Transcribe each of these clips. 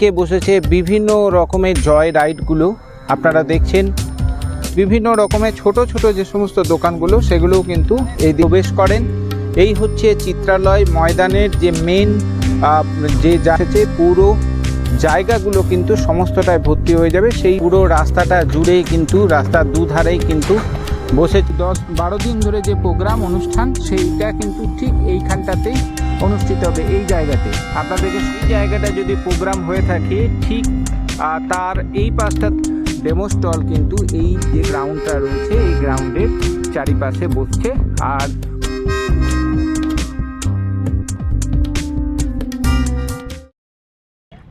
কে বসেছে বিভিন্ন রকমের জয় রাইডগুলো আপনারা দেখছেন। বিভিন্ন রকমের ছোট ছোট যে সমস্ত দোকানগুলো, সেগুলোও কিন্তু এই প্রবেশ করেন। এই হচ্ছে চিত্রালয় ময়দানের যে মেন যে যাচ্ছে পুরো জায়গাগুলো কিন্তু সমস্তটায় ভর্তি হয়ে যাবে। সেই পুরো রাস্তাটা জুড়েই কিন্তু, রাস্তার দুধারেই কিন্তু বসে দশ বারো দিন ধরে যে প্রোগ্রাম, অনুষ্ঠান, সেইটা কিন্তু ঠিক এইখানটাতেই অনুষ্ঠিত হবে এই জায়গাতে। আপনাদেরকে সেই জায়গাটা যদি প্রোগ্রাম হয়ে থাকে, ঠিক তার এই পাশটা ডেমো স্টল কিন্তু এই যে গ্রাউন্ডটা রয়েছে, এই গ্রাউন্ডের চারিপাশে বসছে। আর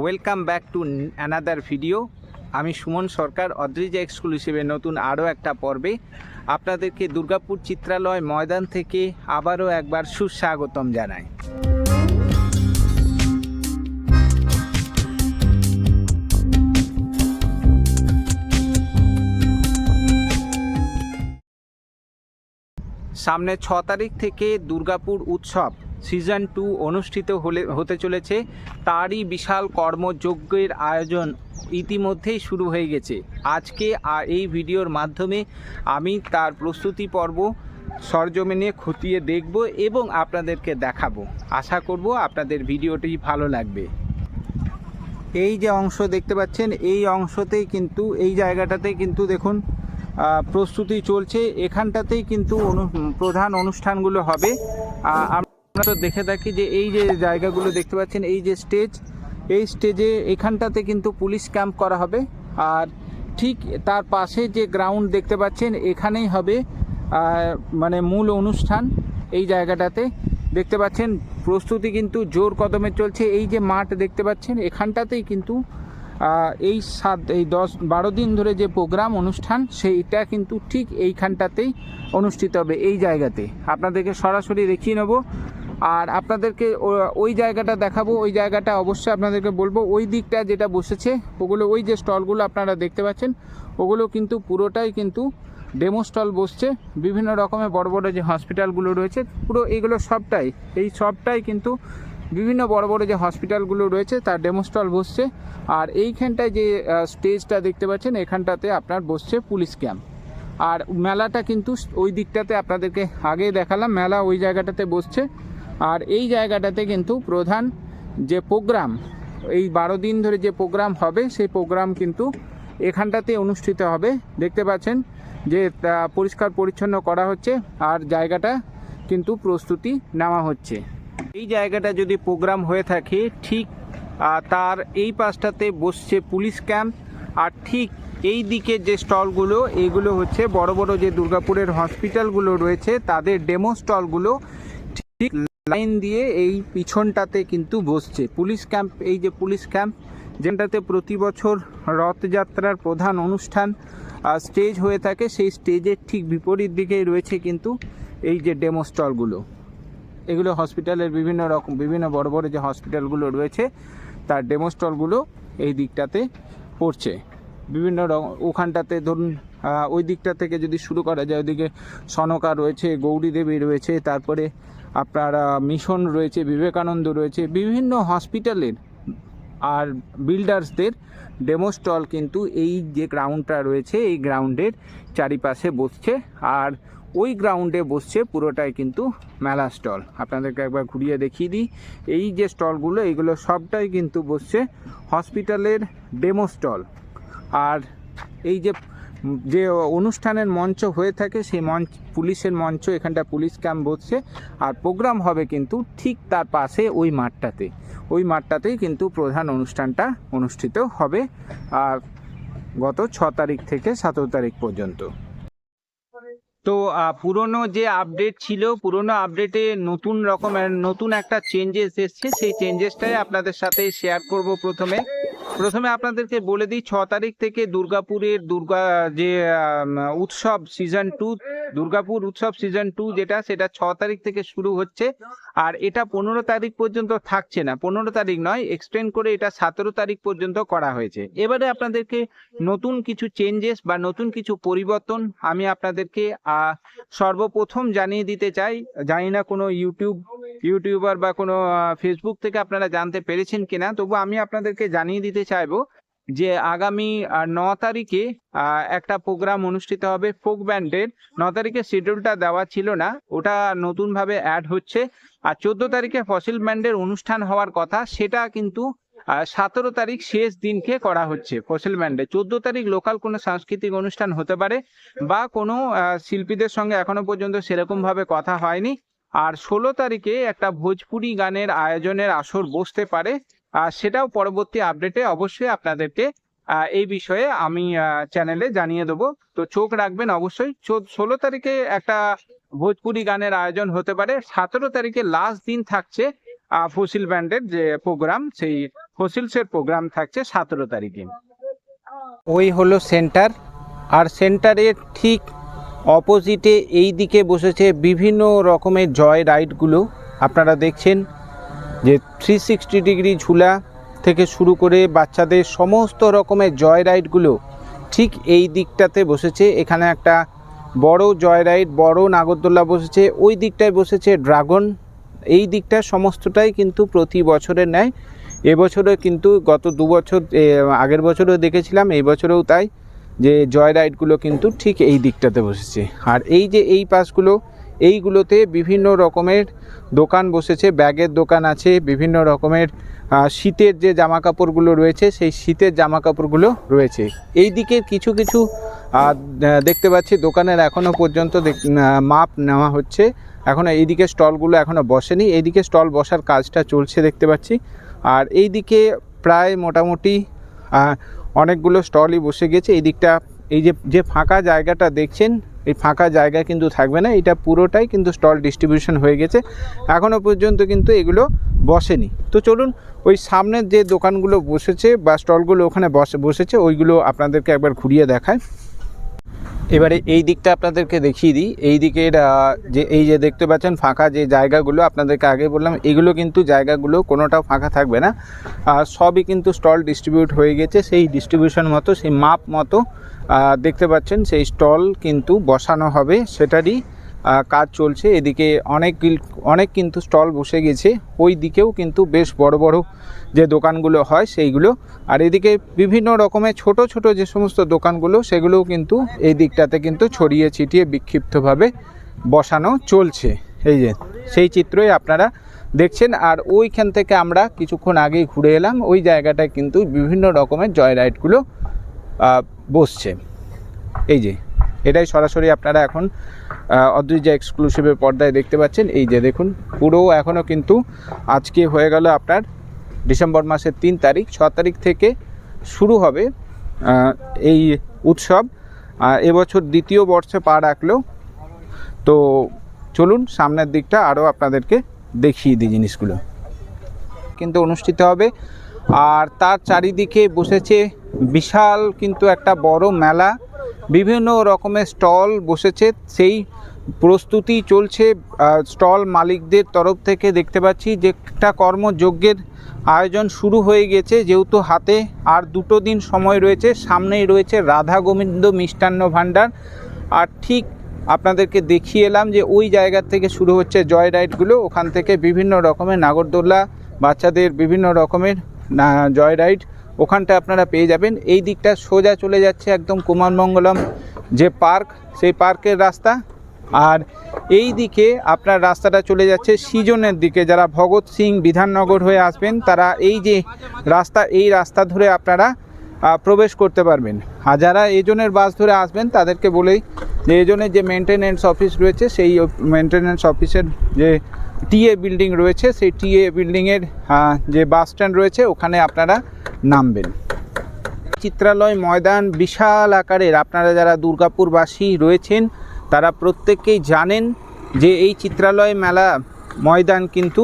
welcome back to another video. আমি সুমন সরকার, অদ্রিজা এক্সক্লুসিভের নতুন আরও একটা পর্বে আপনাদেরকে দুর্গাপুর চিত্রালয় ময়দান থেকে আবারও একবার সুস্বাগতম জানাই। সামনে ছ তারিখ থেকে দুর্গাপুর উৎসব। সিজন টু অনুষ্ঠিত হলে, হতে চলেছে। তারই বিশাল কর্মযজ্ঞের আয়োজন ইতিমধ্যেই শুরু হয়ে গেছে। আজকে আর এই ভিডিওর মাধ্যমে আমি তার প্রস্তুতি পর্ব সরজমিনে খতিয়ে দেখব এবং আপনাদেরকে দেখাবো। আশা করব আপনাদের ভিডিওটি ভালো লাগবে। এই যে অংশ দেখতে পাচ্ছেন, এই অংশতেই কিন্তু, এই জায়গাটাতেই কিন্তু দেখুন প্রস্তুতি চলছে। এখানটাতেই কিন্তু প্রধান অনুষ্ঠানগুলো হবে। আমরা তো দেখে থাকি যে এই যে জায়গাগুলো দেখতে পাচ্ছেন, এই যে স্টেজ, এই স্টেজে এখানটাতে কিন্তু পুলিশ ক্যাম্প করা হবে। আর ঠিক তার পাশে যে গ্রাউন্ড দেখতে পাচ্ছেন, এখানেই হবে মানে মূল অনুষ্ঠান এই জায়গাটাতে। দেখতে পাচ্ছেন, প্রস্তুতি কিন্তু জোর কদমে চলছে। এই যে মাঠ দেখতে পাচ্ছেন, এখানটাতেই কিন্তু এই সাত, এই দশ, বারো দিন ধরে যে প্রোগ্রাম, অনুষ্ঠান, সেইটা কিন্তু ঠিক এইখানটাতেই অনুষ্ঠিত হবে, এই জায়গাতে। আপনাদেরকে সরাসরি দেখিয়ে নেব। আর আপনাদেরকে ওই জায়গাটা দেখাবো, ওই জায়গাটা অবশ্যই আপনাদেরকে বলব। ওই দিকটা যেটা বসেছে, ওগুলো ওই যে স্টলগুলো আপনারা দেখতে পাচ্ছেন, ওগুলো কিন্তু পুরোটাই কিন্তু ডেমো স্টল বসছে। বিভিন্ন রকমের বড় বড় যে হসপিটালগুলো রয়েছে, পুরো এগুলো সবটাই, এই সবটাই কিন্তু বিভিন্ন বড় বড় যে হসপিটালগুলো রয়েছে, তার ডেমো স্টল বসছে। আর এইখানটায় যে স্টেজটা দেখতে পাচ্ছেন, এখানটাতে আপনার বসছে পুলিশ ক্যাম্প। আর মেলাটা কিন্তু ওই দিকটাতে আপনাদেরকে আগে দেখালাম, মেলা ওই জায়গাটাতে বসছে। আর এই জায়গাটাতে কিন্তু প্রধান যে প্রোগ্রাম, এই বারো দিন ধরে যে প্রোগ্রাম হবে, সেই প্রোগ্রাম কিন্তু এখানটাতে অনুষ্ঠিত হবে। দেখতে পাচ্ছেন যে পরিষ্কার পরিচ্ছন্ন করা হচ্ছে আর জায়গাটা কিন্তু প্রস্তুতি নেওয়া হচ্ছে। এই জায়গাটা যদি প্রোগ্রাম হয়ে থাকে, ঠিক তার এই পাশটাতে বসছে পুলিশ ক্যাম্প আর ঠিক এই দিকে যে স্টলগুলো এইগুলো হচ্ছে বড় বড় যে দুর্গাপুরের হসপিটালগুলো রয়েছে, তাদের ডেমো স্টলগুলো ঠিক লাইন দিয়ে এই পিছনটাতে কিন্তু বসছে। পুলিশ ক্যাম্প, এই যে পুলিশ ক্যাম্প, যেটাতে প্রতি বছর রথযাত্রার প্রধান অনুষ্ঠান স্টেজ হয়ে থাকে, সেই স্টেজের ঠিক বিপরীত দিকেই রয়েছে কিন্তু এই যে ডেমো স্টলগুলো এগুলো হসপিটালের বিভিন্ন রকম, বিভিন্ন বড় বড় যে হসপিটালগুলো রয়েছে, তার ডেমো স্টলগুলো এই দিকটাতে পড়ছে। বিভিন্ন রকম ওখানটাতে ধরুন ওই দিকটা থেকে যদি শুরু করা যায়, ওইদিকে সনকা রয়েছে, গৌরী দেবী রয়েছে, তারপরে আপনার মিশন রয়েছে, বিবেকানন্দ রয়েছে, বিভিন্ন হসপিটালের আর বিল্ডার্সদের ডেমো স্টল কিন্তু এই যে গ্রাউন্ডটা রয়েছে, এই গ্রাউন্ডের চারিপাশে বসছে আর ওই গ্রাউন্ডে বসছে পুরোটাই কিন্তু মেলা স্টল আপনাদেরকে একবার ঘুরিয়ে দেখিয়ে দিই, এই যে স্টলগুলো এইগুলো সবটাই কিন্তু বসছে হসপিটালের ডেমো স্টল আর এই যে যে অনুষ্ঠানের মঞ্চ হয়ে থাকে, সেই মঞ্চ, পুলিশের মঞ্চ, এখানটা পুলিশ ক্যাম্প বসছে। আর প্রোগ্রাম হবে কিন্তু ঠিক তার পাশে ওই মাঠটাতে। ওই মাঠটাতেই কিন্তু প্রধান অনুষ্ঠানটা অনুষ্ঠিত হবে, আর গত ছ তারিখ থেকে সতেরো তারিখ পর্যন্ত। তো পুরনো যে আপডেট ছিল, পুরনো আপডেটে নতুন রকমের, নতুন একটা চেঞ্জেস এসছে। সেই চেঞ্জেসটাই আপনাদের সাথে শেয়ার করব প্রথমে। প্রথমে আপনাদেরকে বলে দিই ছ তারিখ থেকে দুর্গাপুরের দুর্গা যে উৎসব সিজন টু দুর্গাপুর উৎসব সিজন টু যেটা, সেটা ছ তারিখ থেকে শুরু হচ্ছে। আর এটা পনেরো তারিখ পর্যন্ত থাকছে না। পনেরো তারিখ নয় এক্সটেন্ড করে এটা সতেরো তারিখ পর্যন্ত করা হয়েছে। এবারে আপনাদেরকে নতুন কিছু চেঞ্জেস বা নতুন কিছু পরিবর্তন আমি আপনাদেরকে সর্বপ্রথম জানিয়ে দিতে চাই। জানি না কোনো ইউটিউব, ইউটিউবার বা কোনো ফেসবুক থেকে আপনারা জানতে পেরেছেন কিনা, তবু আমি আপনাদেরকে জানিয়ে দিতে চাইব যে আগামী ন তারিখে একটা প্রোগ্রাম অনুষ্ঠিত হবে ফোক ব্যান্ডের। ন তারিখে শিডিউলটা দেওয়া ছিল না, ওটা নতুনভাবে অ্যাড হচ্ছে। আর চোদ্দ তারিখে ফসিল ব্যান্ডের অনুষ্ঠান হওয়ার কথা, সেটা কিন্তু সতেরো তারিখ শেষ দিনকে করা হচ্ছে ফসিল ব্যান্ডে। চোদ্দ তারিখ লোকাল কোনো সাংস্কৃতিক অনুষ্ঠান হতে পারে বা কোনো শিল্পীদের সঙ্গে এখনও পর্যন্ত সেরকমভাবে কথা হয়নি। আর ষোলো তারিখে একটা ভোজপুরি গানের আয়োজনের আসর বসতে পারে। সেটাও পরবর্তী আপডেটে অবশ্যই আপনাদেরকে এই বিষয়ে আমি চ্যানেলে জানিয়ে দেবো। তো চোখ রাখবেন অবশ্যই। ষোলো তারিখে একটা ভোজপুরি গানের আয়োজন হতে পারে। সতেরো তারিখে লাস্ট দিন থাকছে ফসিল ব্যান্ডের যে প্রোগ্রাম সেই ফসিলসের প্রোগ্রাম থাকছে সতেরো তারিখে। ওই হলো সেন্টার আর সেন্টারের ঠিক অপোজিটে এই দিকে বসেছে বিভিন্ন রকমের জয় রাইডগুলো আপনারা দেখছেন যে থ্রি সিক্সটি ডিগ্রি ঝুলা থেকে শুরু করে বাচ্চাদের সমস্ত রকমের জয় রাইডগুলো ঠিক এই দিকটাতে বসেছে। এখানে একটা বড় জয় রাইড বড় নাগরদোল্লা বসেছে, ওই দিকটায় বসেছে ড্রাগন। এই দিকটা সমস্তটাই কিন্তু প্রতি বছরের ন্যায়। এবছরে কিন্তু গত দু বছর আগের বছরেও দেখেছিলাম, এই বছরেও তাই যে জয় রাইডগুলো কিন্তু ঠিক এই দিকটাতে বসেছে। আর এই যে এই পাশগুলো এইগুলোতে বিভিন্ন রকমের দোকান বসেছে, ব্যাগের দোকান আছে, বিভিন্ন রকমের শীতের যে জামা কাপড়গুলো রয়েছে, সেই শীতের জামা কাপড়গুলো রয়েছে। এই দিকে কিছু কিছু দেখতে পাচ্ছি দোকানের এখনও পর্যন্ত মাপ নেওয়া হচ্ছে। এখনও এইদিকে স্টলগুলো এখনও বসেনি। এইদিকে স্টল বসার কাজটা চলছে দেখতে পাচ্ছি। আর এইদিকে প্রায় মোটামুটি অনেকগুলো স্টলই বসে গেছে। এই দিকটা এই যে যে ফাঁকা জায়গাটা দেখছেন এই ফাঁকা জায়গা কিন্তু থাকবে না, এটা পুরোটাই কিন্তু স্টল ডিস্ট্রিবিউশন হয়ে গেছে। এখনও পর্যন্ত কিন্তু এগুলো বসেনি। তো চলুন, ওই সামনের যে দোকানগুলো বসেছে বা স্টলগুলো ওখানে বসে, বসেছে, ওইগুলো আপনাদেরকে একবার ঘুরিয়ে দেখায় এবারে এই দিকটা আপনাদেরকে দেখিয়ে দিই। এই দিকের যে, এই যে দেখতে পাচ্ছেন, ফাঁকা যে জায়গাগুলো আপনাদেরকে আগে বললাম, এগুলো কিন্তু জায়গাগুলো কোনোটাও ফাঁকা থাকবে না। আর সবই কিন্তু স্টল ডিস্ট্রিবিউট হয়ে গেছে। সেই ডিস্ট্রিবিউশন মতো, সেই মাপ মতো দেখতে পাচ্ছেন, সেই স্টল কিন্তু বসানো হবে সেটারই কাজ চলছে। এদিকে অনেক অনেক কিন্তু স্টল বসে গেছে। ওই দিকেও কিন্তু বেশ বড় বড় যে দোকানগুলো হয় সেইগুলো। আর এদিকে বিভিন্ন রকমের ছোট ছোট যে সমস্ত দোকানগুলো, সেগুলোও কিন্তু এই দিকটাতে কিন্তু ছড়িয়ে ছিটিয়ে বিক্ষিপ্তভাবে বসানো চলছে। এই যে, সেই চিত্রই আপনারা দেখছেন। আর ওইখান থেকে আমরা কিছুক্ষণ আগেই ঘুরে এলাম। ওই জায়গাটায় কিন্তু বিভিন্ন রকমের জয় রাইডগুলো বসছে। এই যে, এটাই সরাসরি আপনারা এখন অদ্রিজা এক্সক্লুসিভের পর্দায় দেখতে পাচ্ছেন। এই যে দেখুন, পুরো এখনও কিন্তু আজকে হয়ে গেল আপনার ডিসেম্বর মাসের তিন তারিখ। ছ তারিখ থেকে শুরু হবে এই উৎসব। এবছর দ্বিতীয় বর্ষে পা রাখল। তো চলুন, সামনের দিকটা আরও আপনাদেরকে দেখিয়ে দিই জিনিসগুলো। কিন্তু অনুষ্ঠিত হবে। আর তার চারিদিকে বসেছে বিশাল কিন্তু একটা বড় মেলা। বিভিন্ন রকমের স্টল বসেছে, সেই প্রস্তুতি চলছে স্টল মালিকদের তরফ থেকে দেখতে পাচ্ছি যে একটা কর্মযজ্ঞের আয়োজন শুরু হয়ে গেছে, যেহেতু হাতে আর দুটো দিন সময় রয়েছে, সামনেই রয়েছে রাধা গোবিন্দ মিষ্টান্ন ভাণ্ডার। আর ঠিক আপনাদেরকে দেখিয়ে এলাম যে ওই জায়গা থেকে শুরু হচ্ছে জয় রাইডগুলো ওখান থেকে বিভিন্ন রকমের নাগরদোল্লা বাচ্চাদের বিভিন্ন রকমের জয় রাইড ওখানটা আপনারা পেয়ে যাবেন। এই দিকটা সোজা চলে যাচ্ছে একদম কুমারমঙ্গলম যে পার্ক, সেই পার্কের রাস্তা। আর এই দিকে আপনার রাস্তাটা চলে যাচ্ছে সিজনের দিকে। যারা ভগৎ সিং বিধাননগর হয়ে আসবেন, তারা এই যে রাস্তা, এই রাস্তা ধরে আপনারা প্রবেশ করতে পারবেন। আর যারা এজনের বাস ধরে আসবেন, তাদেরকে বলেই যে এজনের যে মেনটেনেন্স অফিস রয়েছে, সেই মেনটেনেন্স অফিসের যে টিএ বিল্ডিং রয়েছে, সেই টিএ বিল্ডিংয়ের যে বাস স্ট্যান্ড রয়েছে, ওখানে আপনারা নামবেন। চিত্রালয় ময়দান বিশাল আকারের। আপনারা যারা দুর্গাপুরবাসী রয়েছেন, তারা প্রত্যেকেই জানেন যে এই চিত্রালয় মেলা ময়দান কিন্তু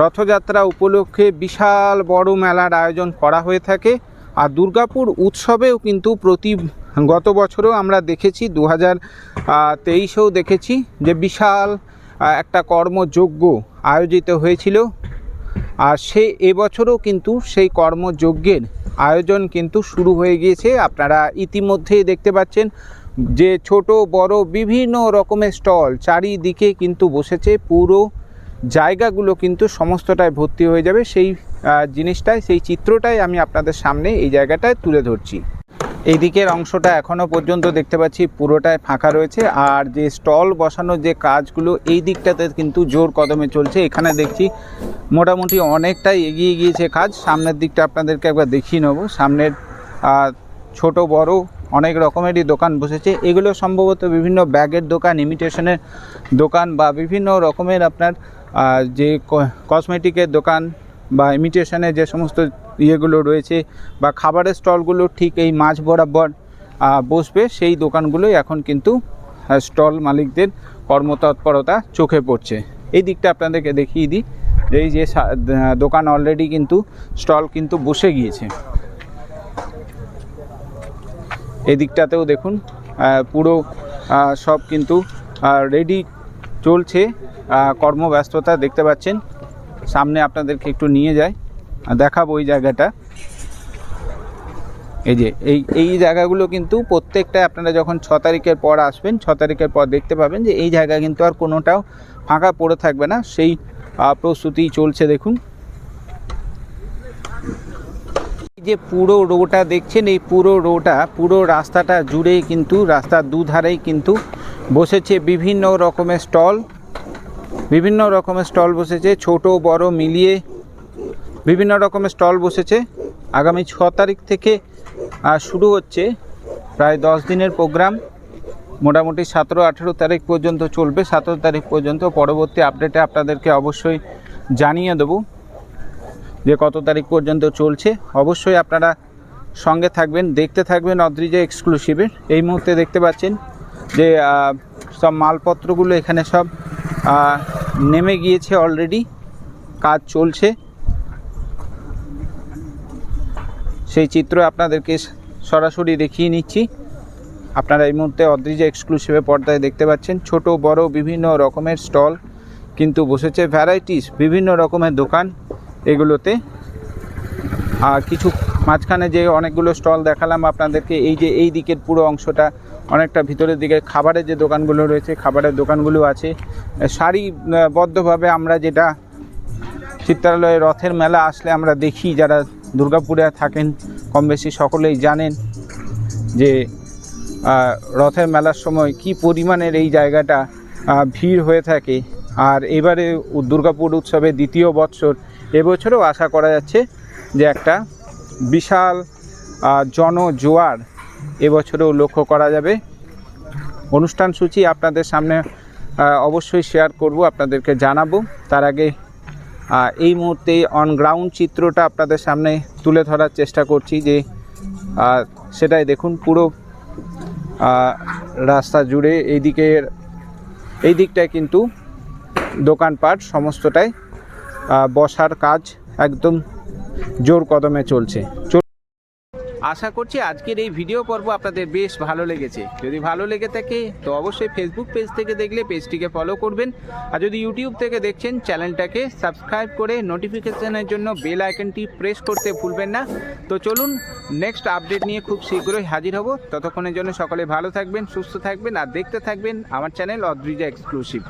রথযাত্রা উপলক্ষে বিশাল বড় মেলার আয়োজন করা হয়ে থাকে। আর দুর্গাপুর উৎসবেও কিন্তু প্রতি, গত বছরও আমরা দেখেছি, দু হাজার তেইশেও দেখেছি যে বিশাল একটা কর্মযজ্ঞ আয়োজিত হয়েছিল। আর সে এবছরও কিন্তু সেই কর্মযজ্ঞের আয়োজন কিন্তু শুরু হয়ে গিয়েছে। আপনারা ইতিমধ্যেই দেখতে পাচ্ছেন যে ছোট, বড় বিভিন্ন রকমের স্টল চারিদিকে কিন্তু বসেছে। পুরো জায়গাগুলো কিন্তু সমস্তটাই ভর্তি হয়ে যাবে। সেই জিনিসটাই সেই চিত্রটাই আমি আপনাদের সামনে এই জায়গাটায় তুলে ধরছি। এই দিকের অংশটা এখনও পর্যন্ত দেখতে পাচ্ছি, পুরোটাই ফাঁকা রয়েছে। আর যে স্টল বসানোর যে কাজগুলো, এই দিকটাতে কিন্তু জোর কদমে চলছে। এখানে দেখছি মোটামুটি অনেকটাই এগিয়ে গিয়েছে কাজ। সামনের দিকটা আপনাদেরকে একবার দেখিয়ে নেব। সামনের ছোট, বড় অনেক রকমেরই দোকান বসেছে। এগুলো সম্ভবত বিভিন্ন ব্যাগের দোকান, ইমিটেশনের দোকান বা বিভিন্ন রকমের আপনার যে কসমেটিকের দোকান বা ইমিটেশনের যে সমস্ত ইয়েগুলো রয়েছে বা খাবারের স্টলগুলো ঠিক এই মাঝ বরাবর বসবে, সেই দোকানগুলোই এখন কিন্তু স্টল মালিকদের কর্মতৎপরতা চোখে পড়ছে। এই দিকটা আপনাদেরকে দেখিয়ে দিই। এই যে দোকান অলরেডি কিন্তু, স্টল কিন্তু বসে গিয়েছে। এই দিকটাতেও দেখুন পুরো সব কিন্তু রেডি চলছে। কর্মব্যস্ততা দেখতে পাচ্ছেন। সামনে আপনাদেরকে একটু নিয়ে যায় দেখাবো ওই জায়গাটা। এই যে, এই এই জায়গাগুলো কিন্তু প্রত্যেকটা আপনারা যখন ছ তারিখের পর আসবেন, ছ তারিখের পর দেখতে পাবেন যে এই জায়গা কিন্তু আর কোনোটাও ফাঁকা পড়ে থাকবে না। সেই প্রস্তুতি চলছে দেখুন। এই যে পুরো রোটা দেখছেন, এই পুরো রোটা, পুরো রাস্তাটা জুড়েই কিন্তু, রাস্তার দুধারেই কিন্তু বসেছে বিভিন্ন রকমের স্টল। বিভিন্ন রকমের স্টল বসেছে, ছোট, বড়, মিলিয়ে বিভিন্ন রকমের স্টল বসেছে। আগামী ছ তারিখ থেকে শুরু হচ্ছে প্রায় দশ দিনের প্রোগ্রাম। মোটামুটি সতেরো, আঠেরো তারিখ পর্যন্ত চলবে। সতেরো তারিখ পর্যন্ত পরবর্তী আপডেটে আপনাদেরকে অবশ্যই জানিয়ে দেবো যে কত তারিখ পর্যন্ত চলছে। অবশ্যই আপনারা সঙ্গে থাকবেন, দেখতে থাকবেন অদ্রিজা এক্সক্লুসিভের এই মুহূর্তে দেখতে পাচ্ছেন যে সব মালপত্রগুলো এখানে সব নেমে গিয়েছে অলরেডি কাজ চলছে। সেই চিত্র আপনাদেরকে সরাসরি দেখিয়ে নিচ্ছি। আপনারা এই মুহূর্তে অদ্রিজা এক্সক্লুসিভে পর্দায় দেখতে পাচ্ছেন। ছোট, বড়, বিভিন্ন রকমের স্টল, কিন্তু বসেছে ভ্যারাইটিস বিভিন্ন রকমের দোকান এগুলোতে। আর কিছু মাঝখানে যে অনেকগুলো স্টল দেখালাম আপনাদেরকে, এই যে এই দিকের পুরো অংশটা, অনেকটা ভিতরের দিকে খাবারের যে দোকানগুলো রয়েছে, খাবারের দোকানগুলো আছে। সারিবদ্ধভাবে আমরা যেটা চিত্রালয়ে রথের মেলা আসলে আমরা দেখি, যারা দুর্গাপুরে থাকেন কম বেশি সকলেই জানেন যে রথের মেলার সময় কি পরিমাণের এই জায়গাটা ভিড় হয়ে থাকে। আর এবারে দুর্গাপুর উৎসবের দ্বিতীয় বৎসর, এবছরও আশা করা যাচ্ছে যে একটা বিশাল জনজোয়ার এবছরেও লক্ষ্য করা যাবে। অনুষ্ঠান সূচি আপনাদের সামনে অবশ্যই শেয়ার করব, আপনাদেরকে জানাব। তার আগে এই মুহূর্তে অন গ্রাউন্ড চিত্রটা আপনাদের সামনে তুলে ধরার চেষ্টা করছি যে সেটাই দেখুন, পুরো রাস্তা জুড়ে এইদিকের এই দিকটায় কিন্তু দোকানপাট সমস্তটাই বসার কাজ একদম জোর কদমে চলছে। চল- আশা করছি আজকের এই ভিডিও পর্ব আপনাদের বেশ ভালো লেগেছে। যদি ভালো লেগে থাকে, তো অবশ্যই ফেসবুক পেজ থেকে দেখলে পেজটিকে ফলো করবেন। আর যদি ইউটিউব থেকে দেখছেন চ্যানেলটাকে সাবস্ক্রাইব করে নোটিফিকেশনের জন্য বেল আইকনটি প্রেস করতে ভুলবেন না। তো চলুন নেক্সট আপডেট নিয়ে খুব শীঘ্রই হাজির হব। ততক্ষণের জন্য সকলে ভালো থাকবেন, সুস্থ থাকবেন, আর দেখতে থাকবেন আমার চ্যানেল অদ্রিজা এক্সক্লুসিভ